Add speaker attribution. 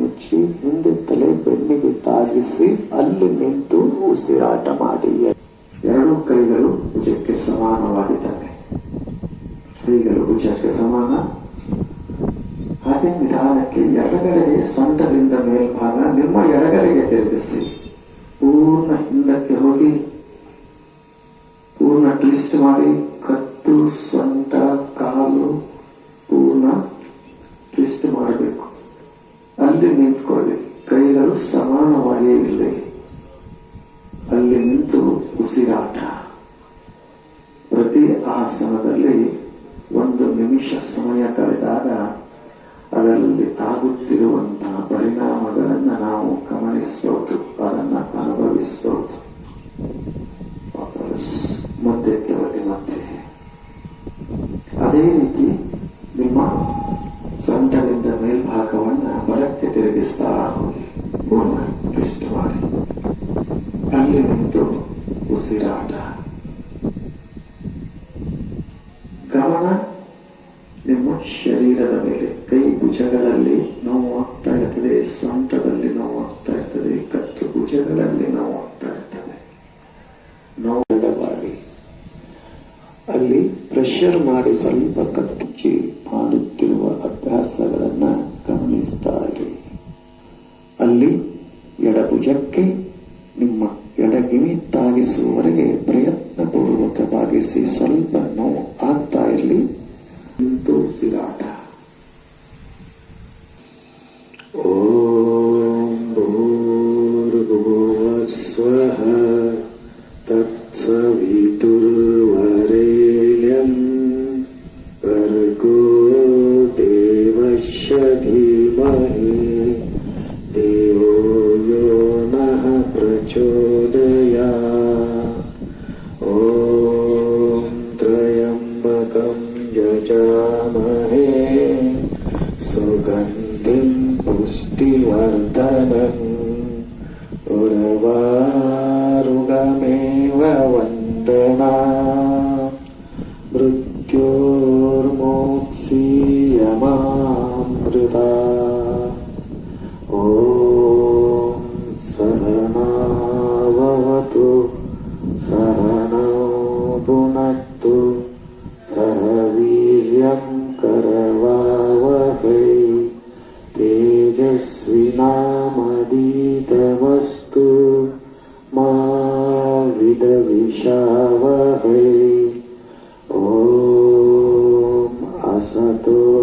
Speaker 1: ಮುಚ್ಚಿ ಹಿಂದೆ ತಲೆ ಬೆನ್ನಿಗೆ ತಾಗಿಸಿ ಅಲ್ಲಿ ನಿಂತು ಉಸಿರಾಟ ಮಾಡಿ. ಭುಜಕ್ಕೆ ಶ್ರೀಗಳು ಭುಜಕ್ಕೆ ಸಮಾನ. ಹಾಗೆ ವಿಧಾನಕ್ಕೆ ಎಡಗಡೆಗೆ ಸೊಂಟದಿಂದ ಮೇಲ್ಭಾಗ, ನಿಮ್ಮ ಎಡಗಡೆಗೆ ತಿರುಗಿಸಿ ಪೂರ್ಣ ಹಿಂದಕ್ಕೆ ಹೋಗಿ, ಪೂರ್ಣ ಟ್ವಿಸ್ಟ್ ಮಾಡಿ ಕತ್ತು ಸೊಂಟ, ಕಾಲು ಪೂರ್ಣ ಟ್ವಿಸ್ಟ್ ಮಾಡಬೇಕು. ಅಲ್ಲಿ ನಿಂತ್ಕೊಳ್ಳಿ. ಕೈಗಳು ಸಮಾನವಾಗಿ ಇರಲಿ. ಅದರಲ್ಲಿ ಆಗುತ್ತಿರುವಂತಹ ಪರಿಣಾಮಗಳನ್ನು ನಾವು ಗಮನಿಸಬಹುದು ಅದನ್ನ ಅನುಭವಿಸಬಹುದು ಹೋಗಿ ಮತ್ತೆ. ಅದೇ ರೀತಿ ನಿಮ್ಮ ಸೊಂಟದಿಂದ ಮೇಲ್ಭಾಗವನ್ನ ಬಲಕ್ಕೆ ತಿರುಗಿಸ್ತಾ ಹೋಗಿ ಟ್ವಿಸ್ಟ್ ಮಾಡಿ. ಅಲ್ಲಿ ನಿಂತು ಉಸಿರಾಟ. ನೋವು ಅಲ್ಲಿ ಪ್ರೆಷರ್ ಮಾಡಿ ಸ್ವಲ್ಪ ಕಟ್ಟುಚಿ ಮಾಡುತ್ತಿರುವ ಅಭ್ಯಾಸಗಳನ್ನ ಗಮನಿಸ್ತಾರೆ ಅಲ್ಲಿ ಎಡಭುಜಕ್ಕೆ ನಿಮ್ಮ ಎಡಗಿವಿ ತಾಗಿಸುವವರೆಗೆ ಪ್ರಯತ್ನ ಪೂರ್ವಕ ಭಾಗಿಸಿ ಸ್ವಲ್ಪ ನೋವು शावहै। ॐ असतो